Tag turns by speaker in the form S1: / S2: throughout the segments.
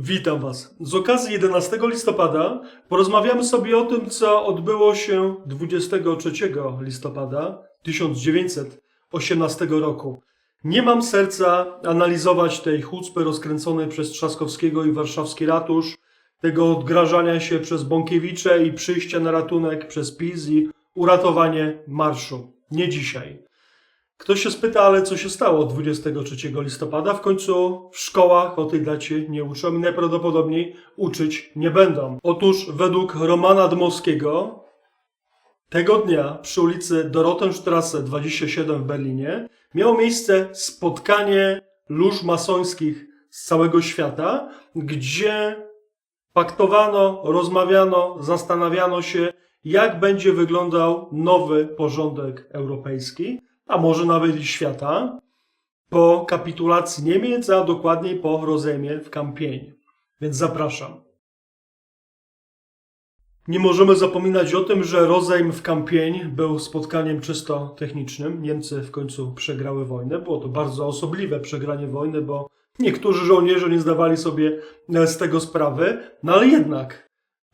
S1: Witam Was. Z okazji 11 listopada porozmawiamy sobie o tym, co odbyło się 23 listopada 1918 roku. Nie mam serca analizować tej chucpy rozkręconej przez Trzaskowskiego i warszawski ratusz, tego odgrażania się przez Bąkiewicze i przyjścia na ratunek przez PiS i uratowanie marszu. Nie dzisiaj. Ktoś się spyta, ale co się stało 23 listopada? W końcu w szkołach o tej dacie nie uczą i najprawdopodobniej uczyć nie będą. Otóż według Romana Dmowskiego tego dnia przy ulicy Dorotenstrasse 27 w Berlinie miało miejsce spotkanie lóż masońskich z całego świata, gdzie paktowano, rozmawiano, zastanawiano się, jak będzie wyglądał nowy porządek europejski, a może nawet i świata, po kapitulacji Niemiec, a dokładniej po rozejmie w Kampień. Więc zapraszam. Nie możemy zapominać o tym, że rozejm w Kampień był spotkaniem czysto technicznym. Niemcy w końcu przegrały wojnę. Było to bardzo osobliwe przegranie wojny, bo niektórzy żołnierze nie zdawali sobie e, z tego sprawy. No ale jednak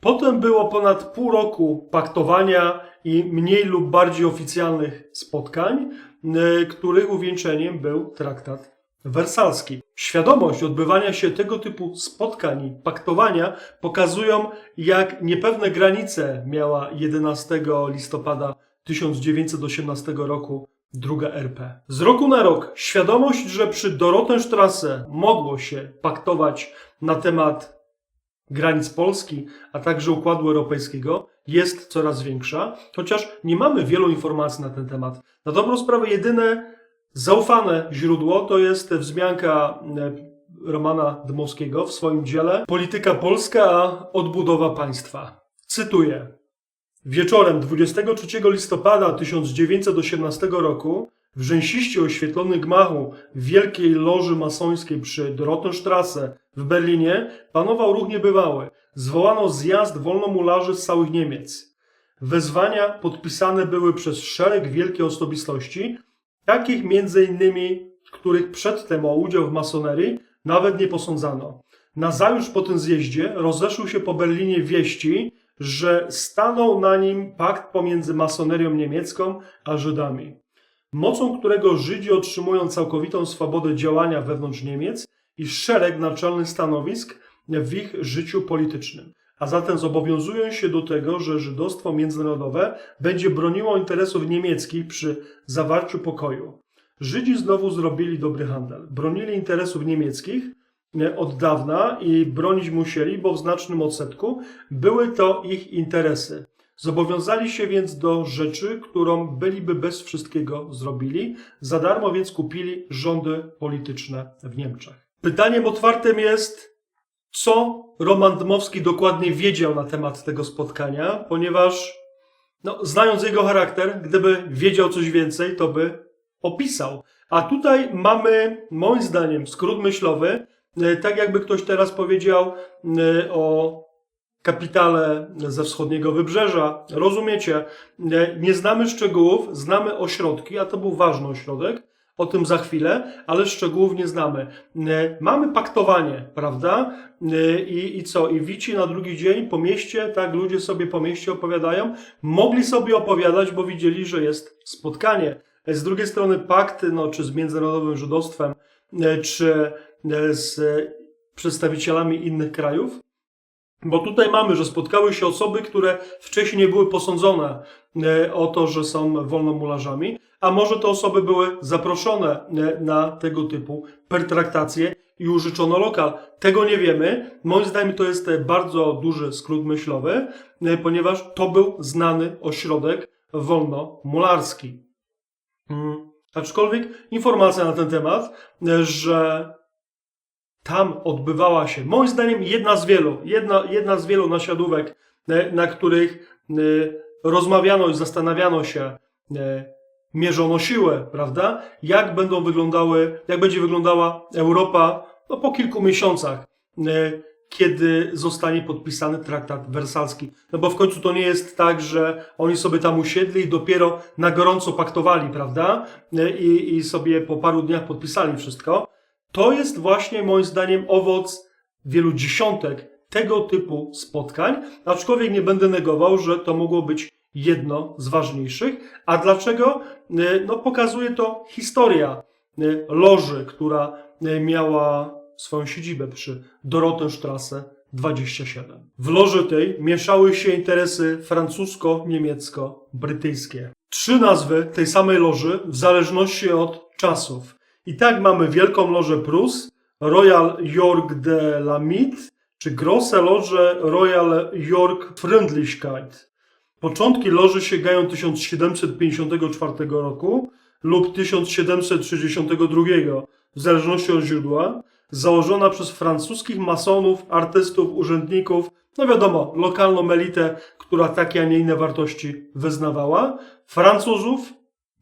S1: Potem było ponad pół roku paktowania i mniej lub bardziej oficjalnych spotkań, y, których uwieńczeniem był traktat wersalski. Świadomość odbywania się tego typu spotkań i paktowania pokazują, jak niepewne granice miała 11 listopada 1918 roku druga RP. Z roku na rok świadomość, że przy Dorotenstrasse mogło się paktować na temat granic Polski, a także Układu Europejskiego jest coraz większa, chociaż nie mamy wielu informacji na ten temat. Na dobrą sprawę jedyne zaufane źródło to jest wzmianka e, Romana Dmowskiego w swoim dziele Polityka Polska, a odbudowa państwa. Cytuję. Wieczorem 23 listopada 1918 roku w rzęsiście oświetlonym gmachu Wielkiej Loży Masońskiej przy Dorotenstrasse w Berlinie panował ruch niebywały. Zwołano zjazd wolnomularzy z całych Niemiec. Wezwania podpisane były przez szereg wielkich osobistości, takich między innymi, których przedtem o udział w masonerii nawet nie posądzano. Nazajutrz po tym zjeździe rozeszły się po Berlinie wieści, że stanął na nim pakt pomiędzy masonerią niemiecką a Żydami mocą którego Żydzi otrzymują całkowitą swobodę działania wewnątrz Niemiec i szereg naczelnych stanowisk w ich życiu politycznym. A zatem zobowiązują się do tego, że żydostwo międzynarodowe będzie broniło interesów niemieckich przy zawarciu pokoju. Żydzi znowu zrobili dobry handel. Bronili interesów niemieckich od dawna i bronić musieli, bo w znacznym odsetku były to ich interesy. Zobowiązali się więc do rzeczy, którą byliby bez wszystkiego zrobili, za darmo więc kupili rządy polityczne w Niemczech. Pytaniem otwartym jest, co Roman Dmowski dokładnie wiedział na temat tego spotkania, ponieważ no, znając jego charakter, gdyby wiedział coś więcej, to by opisał. A tutaj mamy, moim zdaniem, skrót myślowy, e, tak jakby ktoś teraz powiedział e, o kapitale ze wschodniego wybrzeża. Rozumiecie? Nie znamy szczegółów, znamy ośrodki, a to był ważny ośrodek. O tym za chwilę, ale szczegółów nie znamy. Mamy paktowanie, prawda? I, I co? I wici na drugi dzień po mieście, tak ludzie sobie po mieście opowiadają. Mogli sobie opowiadać, bo widzieli, że jest spotkanie. Z drugiej strony pakt, no, czy z międzynarodowym żydostwem, czy z przedstawicielami innych krajów, bo tutaj mamy, że spotkały się osoby, które wcześniej nie były posądzone e, o to, że są wolnomularzami, a może te osoby były zaproszone e, na tego typu pertraktacje i użyczono lokal. Tego nie wiemy. Moim zdaniem to jest bardzo duży skrót myślowy, e, ponieważ to był znany ośrodek wolnomularski. Hmm. Aczkolwiek informacja na ten temat, że tam odbywała się, moim zdaniem, jedna z wielu, jedna, jedna z wielu nasiadówek, e, na których e, rozmawiano i zastanawiano się, e, mierzono siłę, prawda? Jak będą wyglądały, jak będzie wyglądała Europa no, po kilku miesiącach, kiedy zostanie podpisany traktat wersalski. No bo w końcu to nie jest tak, że oni sobie tam usiedli i dopiero na gorąco paktowali, prawda? I, i sobie po paru dniach podpisali wszystko to jest właśnie moim zdaniem owoc wielu dziesiątek tego typu spotkań, aczkolwiek nie będę negował, że to mogło być jedno z ważniejszych. A dlaczego? Y, No, pokazuje to historia y, loży, która y, miała swoją siedzibę przy Dorotenstrasse 27. W loży tej mieszały się interesy francusko-niemiecko-brytyjskie. Trzy nazwy tej samej loży w zależności od czasów. I tak mamy Wielką Lożę Prus, Royal York de la Mitte, czy Grosse Loże Royal York Freundlichkeit. Początki loży sięgają 1754 roku lub 1762, w zależności od źródła, założona przez francuskich masonów, artystów, urzędników, no wiadomo, lokalną elitę, która takie, a nie inne wartości wyznawała, Francuzów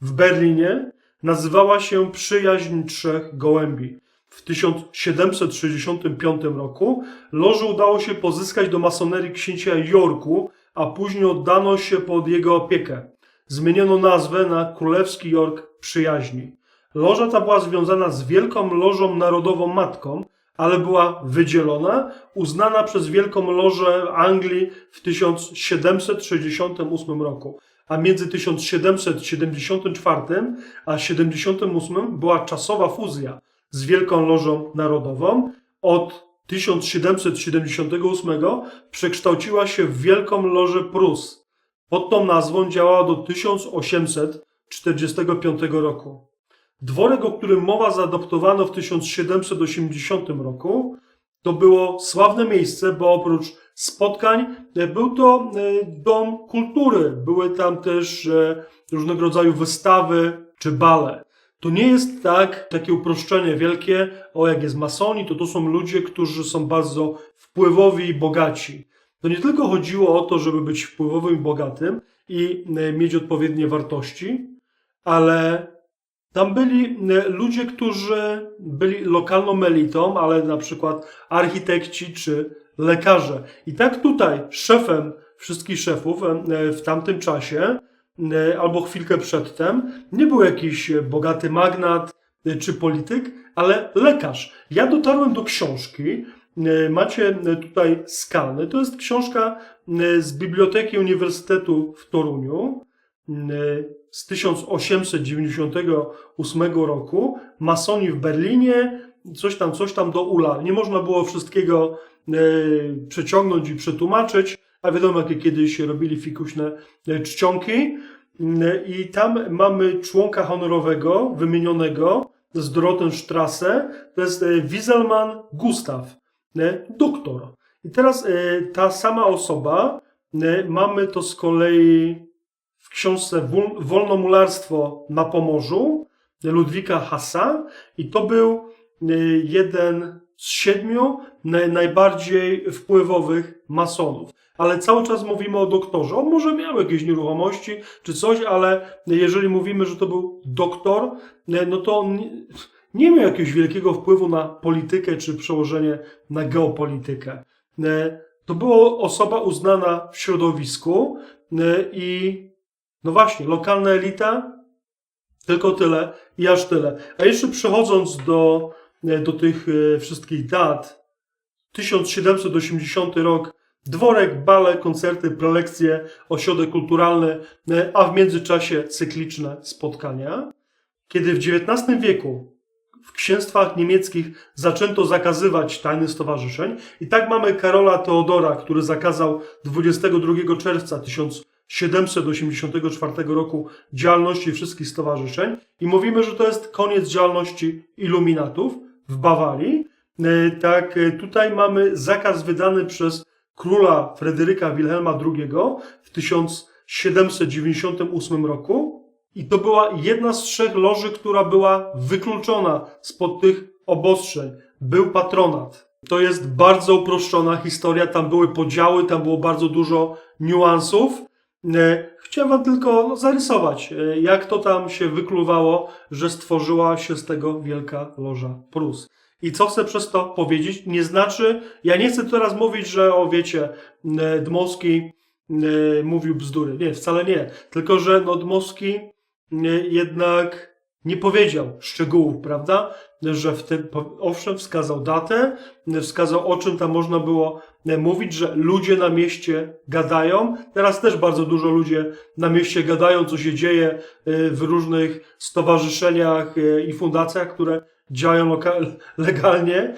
S1: w Berlinie, nazywała się Przyjaźń Trzech Gołębi. W 1765 roku loży udało się pozyskać do masonerii księcia Yorku, a później oddano się pod jego opiekę. Zmieniono nazwę na Królewski York Przyjaźni. Loża ta była związana z Wielką Lożą Narodową Matką, ale była wydzielona, uznana przez Wielką Lożę Anglii w 1768 roku. A między 1774 a 78 była czasowa fuzja z Wielką Lożą Narodową. Od 1778 przekształciła się w Wielką Lożę Prus. Pod tą nazwą działała do 1845 roku. Dworek, o którym mowa zaadoptowano w 1780 roku, to było sławne miejsce, bo oprócz spotkań e, był to e, dom kultury. Były tam też e, różnego rodzaju wystawy czy bale. To nie jest tak, takie uproszczenie wielkie, o jak jest masoni, to to są ludzie, którzy są bardzo wpływowi i bogaci. To nie tylko chodziło o to, żeby być wpływowym i bogatym i e, mieć odpowiednie wartości, ale tam byli e, ludzie, którzy byli lokalną elitą, ale na przykład architekci czy lekarze. I tak tutaj szefem wszystkich szefów e, w tamtym czasie, albo chwilkę przedtem, nie był jakiś bogaty magnat e, czy polityk, ale lekarz. Ja dotarłem do książki. e, Macie tutaj skany. To jest książka e, z Biblioteki Uniwersytetu w Toruniu e, z 1898 roku. Masoni w Berlinie, coś tam, coś tam do ula. Nie można było wszystkiego e, przeciągnąć i przetłumaczyć, a wiadomo, jakie kiedyś robili fikuśne e, czcionki. I tam mamy członka honorowego, wymienionego z Dorotenstrasse, to jest e, Wieselman Gustav, e, doktor. I teraz e, ta sama osoba, mamy to z kolei w książce Wol- Wolnomularstwo na Pomorzu Ludwika Hassa i to był e, jeden z siedmiu naj- najbardziej wpływowych masonów. Ale cały czas mówimy o doktorze. On może miał jakieś nieruchomości czy coś, ale jeżeli mówimy, że to był doktor, no to on nie- miał jakiegoś wielkiego wpływu na politykę czy przełożenie na geopolitykę. To była osoba uznana w środowisku i no właśnie, lokalna elita, tylko tyle i aż tyle. A jeszcze przechodząc do, do tych e, wszystkich dat, 1780 rok, dworek, bale, koncerty, prelekcje, ośrodek kulturalny, e, a w międzyczasie cykliczne spotkania. Kiedy w XIX wieku w księstwach niemieckich zaczęto zakazywać tajnych stowarzyszeń. I tak mamy Karola Teodora, który zakazał 22 czerwca 1784 roku działalności wszystkich stowarzyszeń. I mówimy, że to jest koniec działalności iluminatów w Bawarii. E, Tak, e, tutaj mamy zakaz wydany przez króla Fryderyka Wilhelma II w 1798 roku i to była jedna z trzech loży, która była wykluczona spod tych obostrzeń. Był patronat. To jest bardzo uproszczona historia, tam były podziały, tam było bardzo dużo niuansów. Chciałem wam tylko zarysować, e, jak to tam się wykluwało, że stworzyła się z tego Wielka Loża Prus. I co chcę przez to powiedzieć? Nie znaczy, ja nie chcę teraz mówić, że o wiecie, e, Dmowski e, mówił bzdury. Nie, wcale nie. Tylko, że no, Dmowski jednak nie powiedział szczegółów, prawda? Że w tym, owszem, wskazał datę, wskazał o czym tam można było e, mówić, że ludzie na mieście gadają. Teraz też bardzo dużo ludzie na mieście gadają, co się dzieje e, w różnych stowarzyszeniach e, i fundacjach, które działają legalnie,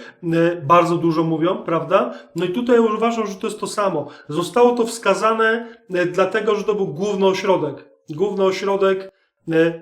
S1: bardzo dużo mówią, prawda? No i tutaj uważam, że to jest to samo. Zostało to wskazane dlatego, że to był główny ośrodek. Główny ośrodek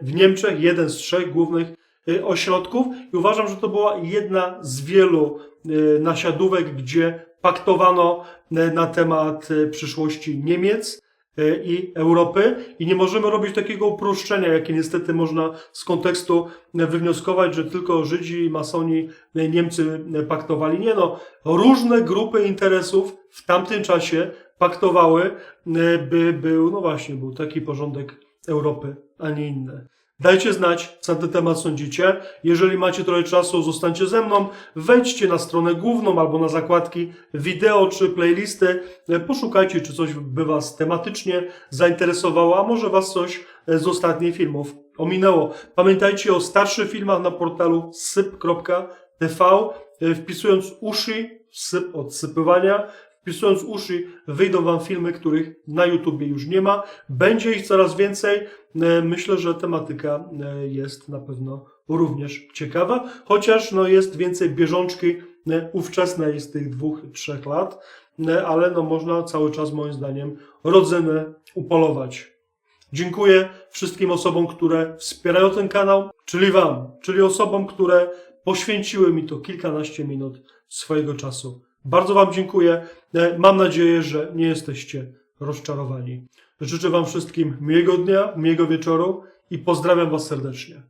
S1: w Niemczech, jeden z trzech głównych e, ośrodków. I uważam, że to była jedna z wielu e, nasiadówek, gdzie paktowano e, na temat e, przyszłości Niemiec e, i Europy. I nie możemy robić takiego uproszczenia, jakie niestety można z kontekstu e, wywnioskować, że tylko Żydzi masoni e, Niemcy e, paktowali. Nie no, różne grupy interesów w tamtym czasie paktowały, e, by był, no właśnie, był taki porządek Europy, a nie inny. Dajcie znać, co na ten temat sądzicie. Jeżeli macie trochę czasu, zostańcie ze mną. Wejdźcie na stronę główną albo na zakładki wideo czy playlisty. Poszukajcie, czy coś by Was tematycznie zainteresowało, a może Was coś z ostatnich filmów ominęło. Pamiętajcie o starszych filmach na portalu syp.tv. Wpisując uszy, syp od sypywania, wpisując uszy, wyjdą Wam filmy, których na YouTubie już nie ma. Będzie ich coraz więcej. E, Myślę, że tematyka e, jest na pewno również ciekawa, chociaż no, jest więcej bieżączki e, ówczesnej z tych dwóch, trzech lat, ale no, można cały czas moim zdaniem rodzyny upolować. Dziękuję wszystkim osobom, które wspierają ten kanał, czyli Wam, czyli osobom, które poświęciły mi to kilkanaście minut swojego czasu. Bardzo Wam dziękuję. E, Mam nadzieję, że nie jesteście rozczarowani. Życzę Wam wszystkim miłego dnia, miłego wieczoru i pozdrawiam Was serdecznie.